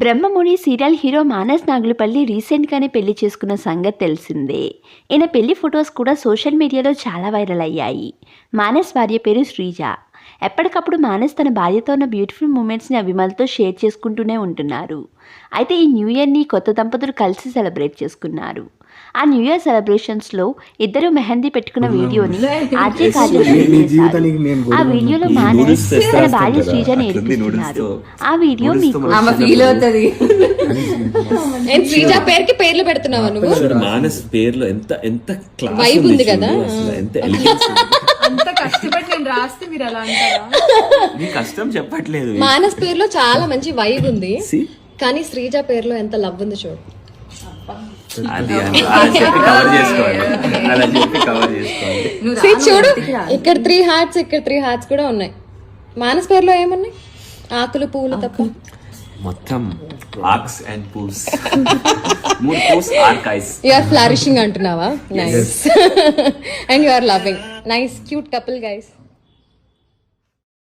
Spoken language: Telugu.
బ్రహ్మముని సీరియల్ హీరో మానస్ నాగులపల్లి రీసెంట్గానే పెళ్ళి చేసుకున్న సంగతి తెలిసిందే. ఈయన పెళ్ళి ఫొటోస్ కూడా సోషల్ మీడియాలో చాలా వైరల్ అయ్యాయి. మానస్ భార్య పేరు శ్రీజ. ఎప్పటికప్పుడు మానస్ తన భార్యతో ఉన్న బ్యూటిఫుల్ మూమెంట్స్ని అభిమానులతో షేర్ చేసుకుంటూనే ఉంటున్నారు. అయితే ఈ న్యూ ఇయర్ని కొత్త దంపతులు కలిసి సెలబ్రేట్ చేసుకున్నారు. ఆ న్యూ ఇయర్ సెలబ్రేషన్స్లో ఇద్దరు మెహందీ పెట్టుకున్న వీడియోని ఆర్జే కాజల్ ఆ వీడియోలో తెస్తే తన భార్య ఏడిపిస్తున్నారు తో. ఆ వీడియో మీకు ఫీల్ అవుతుంది. నేను శ్రీజ పేరుకి పేర్లు పెడుతున్నావా నువ్వు? మానస్ పేర్లో ఎంత ఎంత క్లాస్ Vibe ఉంది కదా? ఎంత ఎలిగెన్స్ అంత కష్టపడి నేను రాస్తే మీరు అలా అంటారా? కష్టం చెప్పట్లేదు. మానస్ పేరులో చాలా మంచి వైబ్ ఉంది? కానీ శ్రీజ పేరులో ఎంత లవ్ ఉంది చూడు. అది కవర్ చేసుకోండి. అలా చెప్పి కవర్ చేసుకోండి. చూడు. ఇక్కడ త్రీ హార్ట్స్ ఇక్కడ త్రీ హార్ట్స్ కూడా ఉన్నాయి. మానస్ పేరులో ఏమున్నాయి? ఆకులు పువ్వులు తప్ప. మొత్తం ఆర్క్స్ అండ్ పూస్ మూడు పూస్ ఆర్క్ ఐస్ యు ఆర్ ఫ్లారిషింగ్ అంటున్నావా? Nice and you are loving nice cute couple guys